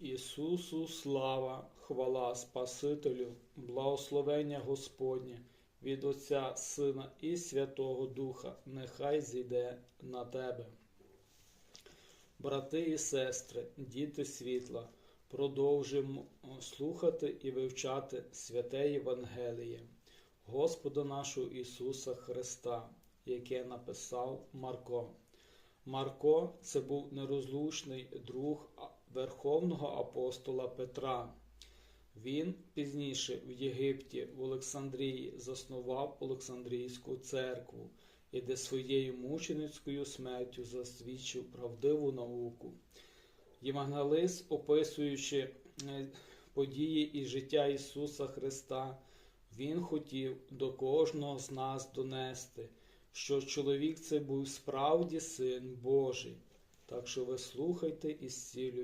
Ісусу слава, хвала Спасителю, благословення Господнє від Отця, Сина і Святого Духа, нехай зійде на тебе. Брати і сестри, діти світла, продовжимо слухати і вивчати святе Євангеліє Господа нашого Ісуса Христа, яке написав Марко. Марко це був нерозлучний друг верховного апостола Петра. Він пізніше в Єгипті, в Олександрії, заснував Олександрійську церкву і де своєю мученицькою смертю засвідчив правдиву науку. Євангелист, описуючи е, події і життя Ісуса Христа, він хотів до кожного з нас донести, що чоловік це був справді син Божий. Так що ви слухайте і зцілюйте.